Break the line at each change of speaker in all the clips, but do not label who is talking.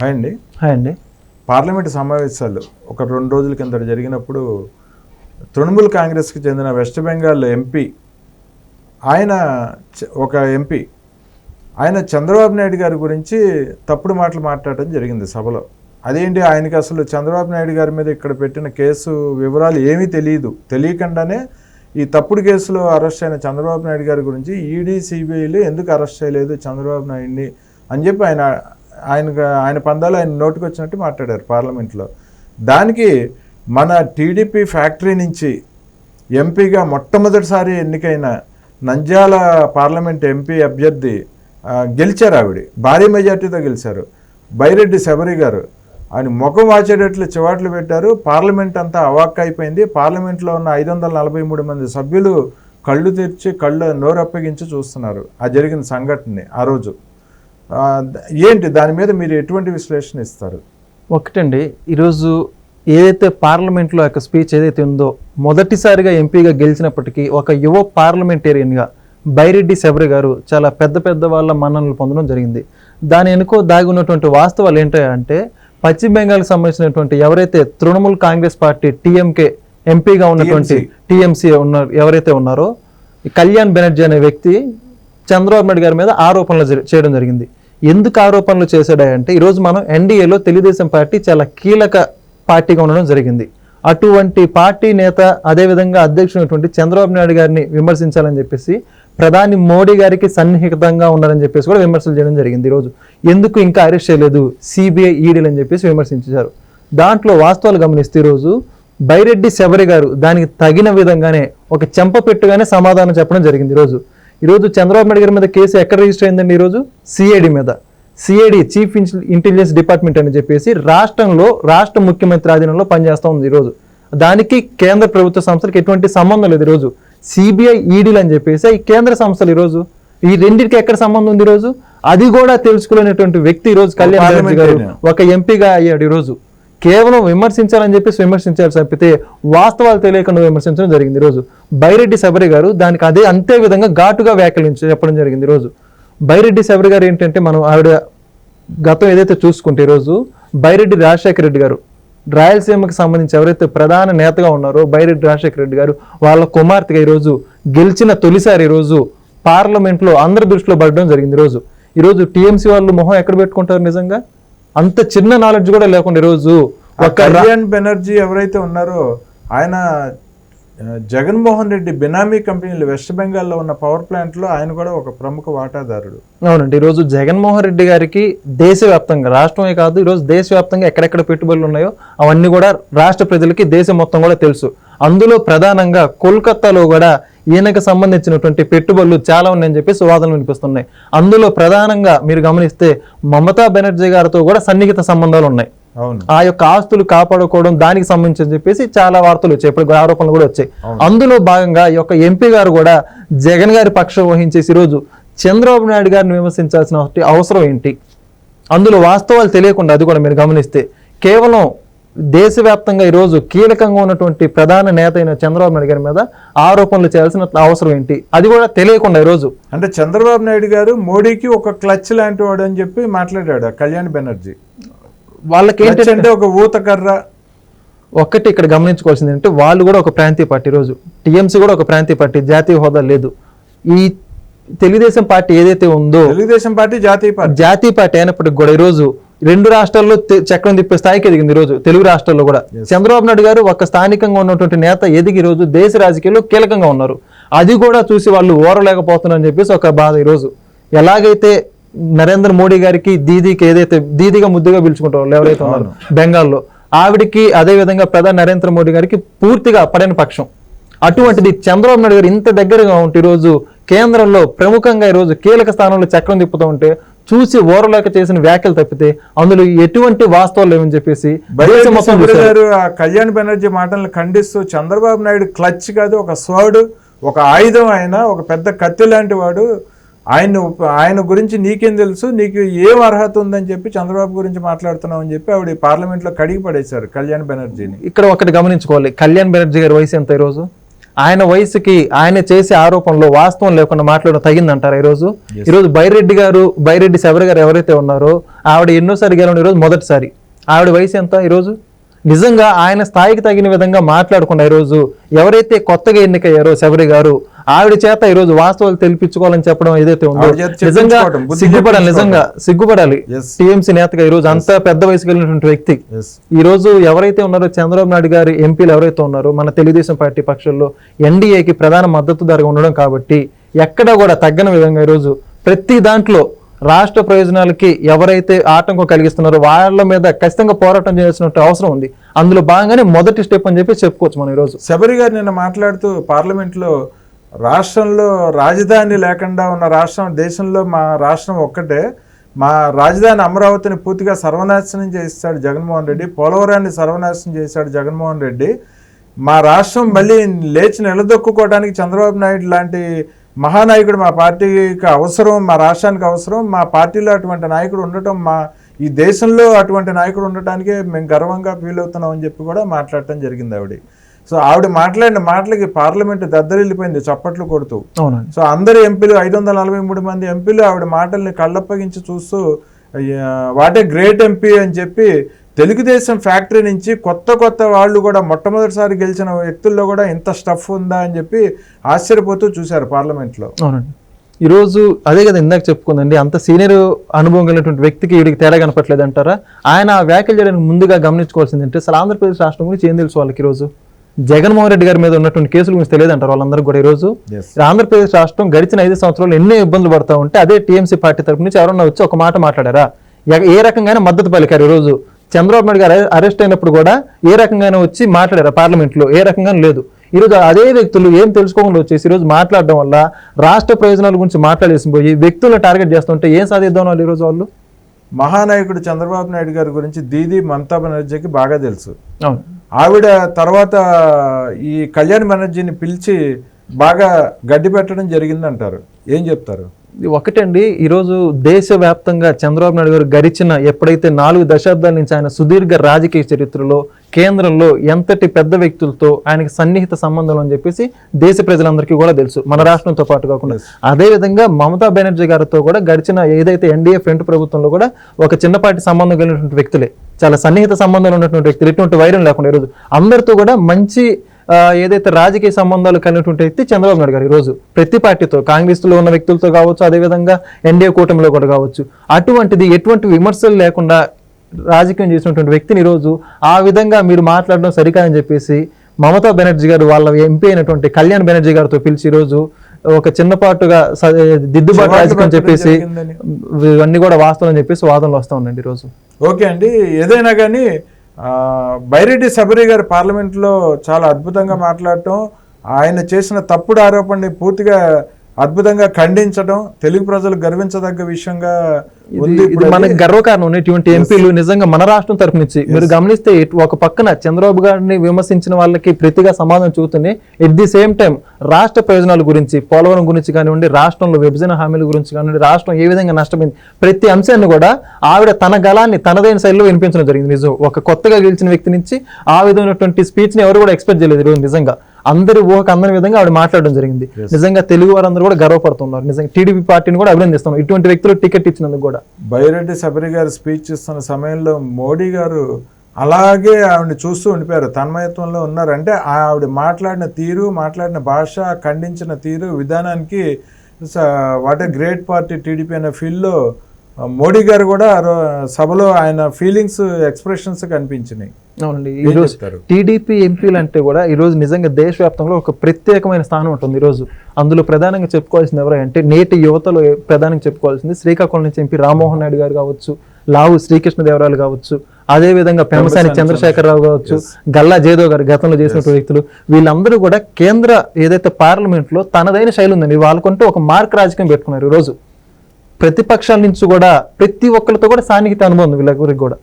Hi అండి.
Hi అండి.
Parliament సమావేశాలు ఒక రెండు రోజుల కిందట జరిగినప్పుడు తృణమూల్ కాంగ్రెస్కి చెందిన వెస్ట్ బెంగాల్ ఎంపీ ఆయన ఒక ఎంపీ ఆయన చంద్రబాబు నాయుడు గారి గురించి తప్పుడు మాటలు మాట్లాడటం జరిగింది సభలో. అదేంటి ఆయనకి అసలు చంద్రబాబు నాయుడు గారి మీద ఇక్కడ పెట్టిన కేసు వివరాలు ఏమీ తెలియదు. తెలియకుండానే ఈ తప్పుడు కేసులో అరెస్ట్ అయిన చంద్రబాబు నాయుడు గారి గురించి ఈడీ సిబిఐలు ఎందుకు అరెస్ట్ చేయలేదు చంద్రబాబు నాయుడిని అని చెప్పి ఆయన ఆయన ఆయన పందాలు ఆయన నోటికి వచ్చినట్టు మాట్లాడారు పార్లమెంట్లో. దానికి మన టీడీపీ ఫ్యాక్టరీ నుంచి ఎంపీగా మొట్టమొదటిసారి ఎన్నికైన నంద్యాల పార్లమెంట్ ఎంపీ అభ్యర్థి గెలిచారు ఆవిడ. భారీ మెజార్టీతో గెలిచారు. బైరెడ్డి శబరి గారు. ఆయన ముఖం వాచేటట్లు చివాట్లు పెట్టారు. పార్లమెంట్ అంతా అవాక్ అయిపోయింది. పార్లమెంట్లో ఉన్న ఐదు వందల నలభై మూడు మంది సభ్యులు కళ్ళు తెరిచి కళ్ళు నోరప్పగించి చూస్తున్నారు. ఆ జరిగిన సంఘటనని ఆ రోజు. ఏంటి దాని మీద మీరు ఎటువంటి విశ్లేషణ ఇస్తారు?
ఒకటండి ఈరోజు ఏదైతే పార్లమెంట్లో యొక్క స్పీచ్ ఏదైతే ఉందో మొదటిసారిగా ఎంపీగా గెలిచినప్పటికీ ఒక యువ పార్లమెంటేరియన్గా బైరెడ్డి శబరి గారు చాలా పెద్ద పెద్ద వాళ్ళ మన్ననలు పొందడం జరిగింది. దాని వెనుకో దాగి ఉన్నటువంటి వాస్తవాలు ఏంటంటే పశ్చిమ బెంగాల్కి సంబంధించినటువంటి ఎవరైతే తృణమూల్ కాంగ్రెస్ పార్టీ టీఎంకే ఎంపీగా ఉన్నటువంటి టీఎంసీ. ఉన్నారు ఎవరైతే ఉన్నారో కళ్యాణ్ బెనర్జీ అనే వ్యక్తి చంద్రబాబు నాయుడు గారి మీద ఆరోపణలు జరి- చేయడం జరిగింది. ఎందుకు ఆరోపణలు చేశాడంటే ఈరోజు మనం ఎన్డీఏలో తెలుగుదేశం పార్టీ చాలా కీలక పార్టీగా ఉండడం జరిగింది. అటువంటి పార్టీ నేత అదేవిధంగా అధ్యక్షుడైనటువంటి చంద్రబాబు నాయుడు గారిని విమర్శించాలని చెప్పేసి ప్రధాని మోడీ గారికి సన్నిహితంగా ఉన్నారని చెప్పేసి కూడా విమర్శలు చేయడం జరిగింది ఈరోజు ఎందుకు ఇంకా అరెస్ట్ చేయలేదు? సిబిఐ ఈడీలు అని చెప్పేసి విమర్శించారు. దాంట్లో వాస్తవాలు గమనిస్తే ఈరోజు బైరెడ్డి శబరి గారు దానికి తగిన విధంగానే ఒక చెంప పెట్టుగానే సమాధానం చెప్పడం జరిగింది ఈరోజు ఈరోజు చంద్రబాబు నాయుడు గారి మీద కేసు ఎక్కడ రిజిస్టర్ అయిందండి ఈరోజు? సిఐడి మీద. సిఐడి చీఫ్ ఇంటెలిజెన్స్ డిపార్ట్మెంట్ అని చెప్పేసి రాష్ట్రంలో రాష్ట్ర ముఖ్యమంత్రి ఆధీనంలో పనిచేస్తూ ఉంది ఈరోజు. దానికి కేంద్ర ప్రభుత్వ సంస్థలకు ఎటువంటి సంబంధం లేదు ఈరోజు. సిబిఐ ఈడీలు అని చెప్పేసి ఈ కేంద్ర సంస్థలు ఈరోజు. ఈ రెండింటికి ఎక్కడ సంబంధం ఉంది ఈరోజు? అది కూడా తెలుసుకోలేనటువంటి వ్యక్తి ఈరోజు కళ్యాణ్ గారు. ఒక ఎంపీగా అయ్యాడు ఈరోజు. కేవలం విమర్శించాలని చెప్పేసి విమర్శించారు తప్పితే వాస్తవాలు తెలియకుండా విమర్శించడం జరిగింది ఈరోజు బైరెడ్డి శబరి గారు దానికి అదే అంతే విధంగా ఘాటుగా వ్యాఖ్యలించి చెప్పడం జరిగింది ఈరోజు బైరెడ్డి శబరి గారు ఏంటంటే మనం ఆవిడ గతం ఏదైతే చూసుకుంటే ఈరోజు బైరెడ్డి రాజశేఖర రెడ్డి గారు రాయలసీమకు సంబంధించి ఎవరైతే ప్రధాన నేతగా ఉన్నారో బైరెడ్డి రాజశేఖర రెడ్డి గారు వాళ్ళ కుమార్తెగా ఈరోజు గెలిచిన తొలిసారి ఈరోజు పార్లమెంట్లో అందరి దృష్టిలో పడడం జరిగింది ఈరోజు ఈరోజు టీఎంసీ వాళ్ళు మొహం ఎక్కడ పెట్టుకుంటారు నిజంగా? అంత చిన్న నాలెడ్జ్ కూడా లేకుండా ఈరోజు ఒక
కళ్యాణ్ బెనర్జీ ఎవరైతే ఉన్నారో ఆయన జగన్మోహన్ రెడ్డి బినామీ కంపెనీలు వెస్ట్ బెంగాల్లో ఉన్న పవర్ ప్లాంట్లో ఆయన కూడా ఒక ప్రముఖ వాటాదారుడు.
అవునండి ఈరోజు జగన్మోహన్ రెడ్డి గారికి దేశవ్యాప్తంగా రాష్ట్రమే కాదు ఈరోజు దేశవ్యాప్తంగా ఎక్కడెక్కడ పెట్టుబడులు ఉన్నాయో అవన్నీ కూడా రాష్ట్ర ప్రజలకి దేశం మొత్తం కూడా తెలుసు. అందులో ప్రధానంగా కోల్కతాలో కూడా ఈయనకు సంబంధించినటువంటి పెట్టుబడులు చాలా ఉన్నాయని చెప్పేసి వాదనలు వినిపిస్తున్నాయి. అందులో ప్రధానంగా మీరు గమనిస్తే మమతా బెనర్జీ గారితో కూడా సన్నిహిత సంబంధాలు ఉన్నాయి. ఆ యొక్క ఆస్తులు కాపాడుకోవడం దానికి సంబంధించి చెప్పేసి చాలా వార్తలు వచ్చాయి. ఇప్పుడు ఆరోపణలు కూడా వచ్చాయి. అందులో భాగంగా ఈ యొక్క ఎంపీ గారు కూడా జగన్ గారి పక్షం వహించేసి ఈరోజు చంద్రబాబు నాయుడు గారిని విమర్శించాల్సిన అవసరం ఏంటి? అందులో వాస్తవాలు తెలియకుండా అది కూడా మీరు గమనిస్తే కేవలం దేశవ్యాప్తంగా ఈరోజు కీలకంగా ఉన్నటువంటి ప్రధాన నేత అయిన చంద్రబాబు నాయుడు గారి మీద ఆరోపణలు చేయాల్సిన అవసరం ఏంటి? అది కూడా తెలియకుండా ఈరోజు.
అంటే చంద్రబాబు నాయుడు గారు మోడీకి ఒక క్లచ్ లాంటి వాడు అని చెప్పి మాట్లాడాడు కళ్యాణ్ బెనర్జీ.
వాళ్ళకి ఏంటి
క్లచ్ అంటే ఒక ఊతకర్ర
ఒక్కటి ఇక్కడ గమనించుకోవాల్సింది ఏంటంటే వాళ్ళు కూడా ఒక ప్రాంతీయ పార్టీ రోజు టీఎంసీ కూడా ఒక ప్రాంతీయ పార్టీ జాతీయ హోదా లేదు. ఈ తెలుగుదేశం పార్టీ ఏదైతే ఉందో
తెలుగుదేశం పార్టీ జాతీయ పార్టీ.
జాతీయ పార్టీ అయినప్పటికి కూడా ఈరోజు రెండు రాష్ట్రాల్లో చక్రం తిప్పే స్థాయికి ఎదిగింది ఈరోజు తెలుగు రాష్ట్రాల్లో కూడా. చంద్రబాబు నాయుడు గారు ఒక స్థానికంగా ఉన్నటువంటి నేత ఎదిగి ఈరోజు దేశ రాజకీయాల్లో కీలకంగా ఉన్నారు. అది కూడా చూసి వాళ్ళు ఓరలేకపోతున్నారని చెప్పేసి ఒక బాధ ఈరోజు ఎలాగైతే నరేంద్ర మోడీ గారికి దీదీకి ఏదైతే దీదిగా ముద్దుగా పిలుచుకుంటారో ఎవరైతే ఉన్నారు బెంగాల్లో ఆవిడికి అదే విధంగా ప్రధాని నరేంద్ర మోడీ గారికి పూర్తిగా పడని పక్షం. అటువంటిది చంద్రబాబు నాయుడు గారు ఇంత దగ్గరగా ఉంటే ఈరోజు కేంద్రంలో ప్రముఖంగా ఈరోజు కీలక స్థానంలో చక్రం తిప్పుతూ ఉంటే చూసి ఓరలేక చేసిన వ్యాఖ్యలు తప్పితే అందులో ఎటువంటి వాస్తవాలు లేవని చెప్పేసి.
గారు కళ్యాణ్ బెనర్జీ మాటలను ఖండిస్తూ చంద్రబాబు నాయుడు క్లచ్ కాదు ఒక స్వర్డ్ ఒక ఆయుధం ఆయన ఒక పెద్ద కత్తి లాంటి వాడు. ఆయన ఆయన గురించి నీకేం తెలుసు? నీకు ఏం అర్హత ఉందని చెప్పి చంద్రబాబు గురించి మాట్లాడుతున్నావు అని చెప్పి ఆవిడ పార్లమెంట్లో కడిగి పడేశారు కళ్యాణ్ బెనర్జీని.
ఇక్కడ ఒకటి గమనించుకోవాలి. కళ్యాణ్ బెనర్జీ గారి వయసు ఎంత ఈరోజు? ఆయన వయసుకి ఆయన చేసే ఆరోపణలో వాస్తవం లేకుండా మాట్లాడడం తగిందంటారా ఈరోజు? ఈరోజు బైరెడ్డి గారు బైరెడ్డి శబరి గారు ఎవరైతే ఉన్నారో ఆవిడ ఎన్నోసారి గెలవడం ఈరోజు మొదటిసారి. ఆవిడ వయసు ఎంత ఈరోజు? నిజంగా ఆయన స్థాయికి తగిన విధంగా మాట్లాడకుండా ఈరోజు ఎవరైతే కొత్తగా ఎన్నికయ్యారో శబరి గారు ఆవిడ చేత ఈరోజు వాస్తవాలు తెలిపించుకోవాలని చెప్పడం ఏదైతే ఉందో నిజంగా సిగ్గుపడాలి నిజంగా సిగ్గుపడాలి. టీఎంసీ నేతగా ఈరోజు అంత పెద్ద వయసు కలిగినటువంటి వ్యక్తి. ఈ రోజు ఎవరైతే ఉన్నారో చంద్రబాబు నాయుడు గారి ఎంపీలు ఎవరైతే ఉన్నారో మన తెలుగుదేశం పార్టీ పక్షంలో ఎన్డీఏకి ప్రధాన మద్దతుదారుగా ఉండడం కాబట్టి ఎక్కడా కూడా తగ్గని విధంగా ఈరోజు ప్రతి దాంట్లో రాష్ట్ర ప్రయోజనాలకి ఎవరైతే ఆటంకం కలిగిస్తున్నారో వాళ్ళ మీద ఖచ్చితంగా పోరాటం చేయాల్సిన అవసరం ఉంది. అందులో భాగంగానే మొదటి స్టెప్ అని చెప్పి చెప్పుకోవచ్చు మనం ఈరోజు.
శబరి గారు నిన్న మాట్లాడుతూ పార్లమెంట్లో రాష్ట్రంలో రాజధాని లేకుండా ఉన్న రాష్ట్రం దేశంలో మా రాష్ట్రం ఒక్కటే. మా రాజధాని అమరావతిని పూర్తిగా సర్వనాశనం చేస్తాడు జగన్మోహన్ రెడ్డి పోలవరాన్ని సర్వనాశనం చేశాడు జగన్మోహన్ రెడ్డి. మా రాష్ట్రం మళ్ళీ లేచి నిలదొక్కుకోవడానికి చంద్రబాబు నాయుడు లాంటి మహానాయకుడు మా పార్టీకి అవసరం మా రాష్ట్రానికి అవసరం. మా పార్టీలో అటువంటి నాయకుడు ఉండటం మా ఈ దేశంలో అటువంటి నాయకుడు ఉండటానికే మేము గర్వంగా ఫీల్ అవుతున్నాం అని చెప్పి కూడా మాట్లాడటం జరిగింది ఆవిడ. సో ఆవిడ మాట్లాడిన మాటలకి పార్లమెంట్ దద్దరిల్లిపోయింది చప్పట్లు కొడుతూ.
అవునండి.
సో అందరు ఎంపీలు ఐదు వందల నలభై మూడు మంది ఎంపీలు ఆవిడ మాటల్ని కళ్ళప్పగించి చూస్తూ వాటే గ్రేట్ ఎంపీ అని చెప్పి తెలుగుదేశం ఫ్యాక్టరీ నుంచి కొత్త కొత్త వాళ్ళు కూడా మొట్టమొదటిసారి గెలిచిన వ్యక్తుల్లో కూడా ఇంత స్టఫ్ ఉందా అని చెప్పి ఆశ్చర్యపోతూ చూశారు పార్లమెంట్లో.
అవునండి. ఈరోజు అదే కదా ఇందాక చెప్పుకుందండి అంత సీనియర్ అనుభవం కలిగినటువంటి వ్యక్తికి వీడికి తేడా కనపట్లేదు అంటారా ఆయన ఆ వ్యాఖ్యలు చేయడానికి ముందుగా గమనించుకోవాల్సింది అంటే అసలు ఆంధ్రప్రదేశ్ రాష్ట్రం గురించి ఏం తెలుసు వాళ్ళకి ఈరోజు? జగన్మోహన్ రెడ్డి గారి మీద ఉన్నటువంటి కేసుల గురించి తెలియదు అంటారు వాళ్ళందరూ కూడా ఈరోజు. ఆంధ్రప్రదేశ్ రాష్ట్రం గడిచిన ఐదు సంవత్సరాలు ఎన్నో ఇబ్బందులు పడతా ఉంటే అదే టీఎంసీ పార్టీ తరపు నుంచి ఎవరన్నా వచ్చి ఒక మాట మాట్లాడారా? ఏ రకంగానే మద్దతు పలికారు ఈరోజు? చంద్రబాబు నాయుడు గారు అరెస్ట్ అయినప్పుడు కూడా ఏ రకంగానే వచ్చి మాట్లాడారు పార్లమెంట్లో ఏ రకంగా లేదు. ఈరోజు అదే వ్యక్తులు ఏం తెలుసుకోకుండా వచ్చేసి ఈరోజు మాట్లాడడం వల్ల రాష్ట్ర ప్రయోజనాల గురించి మాట్లాడేసి పోయి వ్యక్తులను టార్గెట్ చేస్తుంటే ఏం సాధిద్దాం వాళ్ళు ఈరోజు వాళ్ళు?
మహానాయకుడు చంద్రబాబు నాయుడు గారి గురించి దీది మమతా బెనర్జీకి బాగా తెలుసు.
అవును.
ఆవిడ తర్వాత ఈ కళ్యాణ్ బెనర్జీని పిలిచి బాగా గడ్డి పెట్టడం జరిగిందంటారు. ఏం చెప్తారు?
ఇది ఒకటండి ఈరోజు దేశవ్యాప్తంగా చంద్రబాబు నాయుడు గారు గడిచిన ఎప్పుడైతే నాలుగు దశాబ్దాల నుంచి ఆయన సుదీర్ఘ రాజకీయ చరిత్రలో కేంద్రంలో ఎంతటి పెద్ద వ్యక్తులతో ఆయనకి సన్నిహిత సంబంధం అని చెప్పేసి దేశ ప్రజలందరికీ కూడా తెలుసు. మన రాష్ట్రంతో పాటు కాకుండా. అదే విధంగా మమతా బెనర్జీ గారితో కూడా గడిచిన ఏదైతే ఎన్డీఏ ఫ్రంట్ ప్రభుత్వంలో కూడా ఒక చిన్నపాటి సంబంధం కలిగినటువంటి వ్యక్తులే. చాలా సన్నిహిత సంబంధాలు ఉన్నటువంటి వ్యక్తులు. ఎటువంటి వైరం లేకుండా ఈరోజు అందరితో కూడా మంచి ఏదైతే రాజకీయ సంబంధాలు కలిగినటువంటి వ్యక్తి చంద్రబాబు నాయుడు గారు ఈరోజు ప్రతి పార్టీతో కాంగ్రెస్లో ఉన్న వ్యక్తులతో కావచ్చు అదేవిధంగా ఎన్డీఏ కూటమిలో కూడా కావచ్చు. అటువంటిది ఎటువంటి విమర్శలు లేకుండా రాజకీయం చేసినటువంటి వ్యక్తిని ఈరోజు ఆ విధంగా మీరు మాట్లాడడం సరికాదని చెప్పేసి మమతా బెనర్జీ గారు వాళ్ళ ఎంపీ అయినటువంటి కళ్యాణ్ బెనర్జీ గారితో పిలిచి ఈరోజు ఒక చిన్నపాటుగా దిద్దుబాటు రాజకీయం చెప్పేసి. ఇవన్నీ కూడా వాస్తవం అని చెప్పేసి వాదనలు వస్తా ఉండండి ఈరోజు
ఓకే అండి ఏదైనా కానీ ఆ, బైరెడ్డి సబరి గారు పార్లమెంట్లో చాలా అద్భుతంగా మాట్లాడటం ఆయన చేసిన తప్పుడు ఆరోపణని పూర్తిగా అద్భుతంగా ఖండించడం తెలుగు ప్రజలు గర్వించదగ్గ విషయంగా ఉంది
మనకి గర్వకారణం ఇటువంటి ఎంపీలు నిజంగా మన రాష్ట్రం తరపు నుంచి. మీరు గమనిస్తే ఒక పక్కన చంద్రబాబు గారిని విమర్శించిన వాళ్ళకి ప్రతిగా సమాధానం చూస్తూనే ఎట్ ది సేమ్ టైం రాష్ట్ర ప్రయోజనాల గురించి పోలవరం గురించి కానివ్వండి రాష్ట్రంలో విభజన హామీల గురించి కానివ్వండి రాష్ట్రం ఏ విధంగా నష్టపోయింది ప్రతి అంశాన్ని కూడా ఆవిడ తన గలాన్ని తనదైన శైలిలో వినిపించడం జరిగింది. నిజం. ఒక కొత్తగా గెలిచిన వ్యక్తి నుంచి ఆ విధమైనటువంటి స్పీచ్ని ఎవరు కూడా ఎక్స్పెక్ట్ చేయలేదు నిజంగా. అందరి ఊహకు అందని విధంగా ఆవిడ మాట్లాడడం జరిగింది. నిజంగా తెలుగు వారందరూ కూడా గర్వపడుతున్నారు. నిజంగా టీడీపీ పార్టీని కూడా అభినందిస్తున్నారు ఇటువంటి వ్యక్తులు టికెట్ ఇచ్చినందుకు కూడా.
బైరెడ్డి సబరి గారు స్పీచ్ ఇస్తున్న సమయంలో మోడీ గారు అలాగే ఆవిడని చూస్తూ ఉండిపోయారు. తన్మయత్వంలో ఉన్నారు అంటే ఆవిడ మాట్లాడిన తీరు మాట్లాడిన భాష ఖండించిన తీరు విధానానికి what a great party TDP అనే ఫీల్డ్లో మోడీ గారు కూడా సభలో ఆయన ఫీలింగ్స్ ఎక్స్ప్రెషన్స్ కనిపించినాయి.
అవునండి. ఈరోజు? టీడీపీ ఎంపీలు అంటే కూడా ఈరోజు నిజంగా దేశవ్యాప్తంగా ఒక ప్రత్యేకమైన స్థానం ఉంటుంది ఈరోజు. అందులో ప్రధానంగా చెప్పుకోవాల్సింది ఎవరంటే నేటి యువతలో ప్రధానంగా చెప్పుకోవాల్సింది శ్రీకాకుళం నుంచి ఎంపీ రామ్మోహన్ నాయుడు గారు కావచ్చు లావు శ్రీకృష్ణదేవరాయలు కావచ్చు అదే విధంగా పెమసాని చంద్రశేఖరరావు కావచ్చు గల్లా జేదో గారు గతంలో చేసినటువంటి వ్యక్తులు వీళ్ళందరూ కూడా కేంద్ర ఏదైతే పార్లమెంట్లో తనదైన శైలి ఉందండి వాళ్ళకంటూ ఒక మార్క్ రాజకీయం పెట్టుకున్నారు ఈరోజు. ప్రతిపక్షాల నుంచి కూడా ప్రతి ఒక్కరితో కూడా సాన్నిహిత అనుభవం వీళ్ళ గురికి కూడా.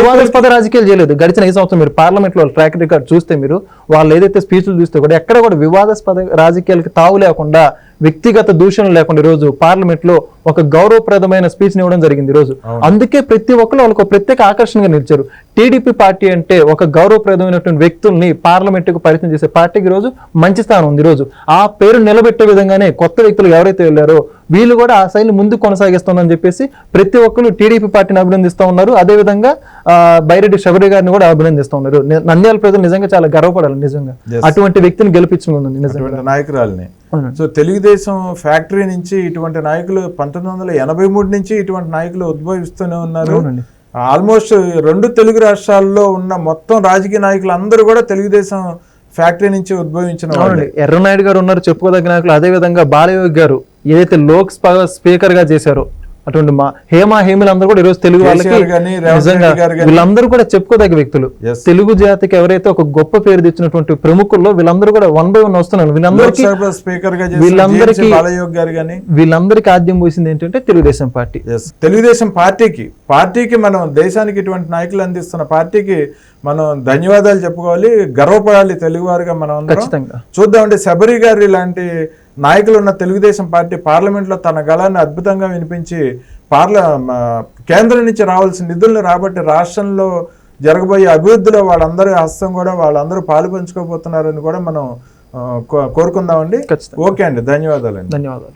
వివాదాస్పద రాజకీయాలు చేయలేదు. గడిచిన ఐదు సంవత్సరం మీరు పార్లమెంట్లో ట్రాక్ రికార్డ్ చూస్తే మీరు వాళ్ళు ఏదైతే స్పీచ్లు చూస్తే కూడా ఎక్కడ కూడా వివాదాస్పద రాజకీయాలకి తావు లేకుండా వ్యక్తిగత దూషణలు లేకుండా ఈ రోజు పార్లమెంట్లో ఒక గౌరవప్రదమైన స్పీచ్ ఇవ్వడం జరిగింది ఈ రోజు. అందుకే ప్రతి ఒక్కరు వాళ్ళకు ప్రత్యేక ఆకర్షణగా నిలిచారు. టీడీపీ పార్టీ అంటే ఒక గౌరవప్రదమైనటువంటి వ్యక్తుల్ని పార్లమెంటుకు పరిచయం చేసే పార్టీకి ఈరోజు మంచి స్థానం ఉంది. ఈరోజు ఆ పేరు నిలబెట్టే విధంగానే కొత్త వ్యక్తులు ఎవరైతే వెళ్ళారో వీళ్ళు కూడా ఆ శైలి ముందు కొనసాగిస్తుందని చెప్పేసి ప్రతి ఒక్కరు టీడీపీ పార్టీని అభినందిస్తూ ఉన్నారు. అదేవిధంగా ఆ, బైరెడ్డి శబరి గారిని కూడా అభినందిస్తూ ఉన్నారు. నంద్యాల ప్రజలు నిజంగా చాలా గర్వపడాలి నిజంగా. అటువంటి వ్యక్తిని గెలిపించుకుంది నిజంగా.
అటువంటి నాయకురాలని. సో తెలుగుదేశం ఫ్యాక్టరీ నుంచి ఇటువంటి నాయకులు పంతొమ్మిది వందల ఎనభై మూడు నుంచి ఇటువంటి నాయకులు ఉద్భవిస్తూనే ఉన్నారు. ఆల్మోస్ట్ రెండు తెలుగు రాష్ట్రాల్లో ఉన్న మొత్తం రాజకీయ నాయకులు అందరూ కూడా తెలుగుదేశం ఫ్యాక్టరీ నుంచి ఉద్భవించిన వాళ్ళు.
ఎర్రనాయుడు గారు ఉన్నారు చెప్పుకోదగిన నాయకులు. అదే విధంగా బాలయోగి గారు ఏదైతే లోక్ స్పీకర్గా చేశారో అటువంటి మా హేమ హేమిలందరూ కూడా ఈరోజు తెలుగు వాళ్ళకి నిజంగా. వీళ్ళందరూ కూడా చెప్పుకోదగ్గ వ్యక్తులు. తెలుగు జాతికి ఎవరైతే ఒక గొప్ప పేరు తెచ్చినటువంటి ప్రముఖుల్లో వీళ్ళందరూ కూడా వన్ బై వన్ వస్తున్నారు వీళ్ళందరికీ
లోక్సభ స్పీకర్గా
వీళ్ళందరికీ-
బాలయోగ్ గారు కానీ
వీళ్ళందరికీ ఆద్యం పోసింది ఏంటంటే తెలుగుదేశం పార్టీ
తెలుగుదేశం పార్టీకి పార్టీకి మనం దేశానికి ఇటువంటి నాయకులు అందిస్తున్న పార్టీకి మనం ధన్యవాదాలు చెప్పుకోవాలి గర్వపడాలి తెలుగువారుగా మనం.
ఖచ్చితంగా
చూద్దామంటే శబరి గారి లాంటి నాయకులు ఉన్న తెలుగుదేశం పార్టీ పార్లమెంట్లో తన గళాన్ని అద్భుతంగా వినిపించి పార్ల కేంద్రం నుంచి రావాల్సిన నిధులను రాబట్టి రాష్ట్రంలో జరగబోయే అభివృద్ధిలో వాళ్ళందరి హస్తం కూడా వాళ్ళందరూ పాలు పంచుకోబోతున్నారని కూడా మనం కోరుకుందామండి. ఓకే అండి. ధన్యవాదాలండి.
ధన్యవాదాలు.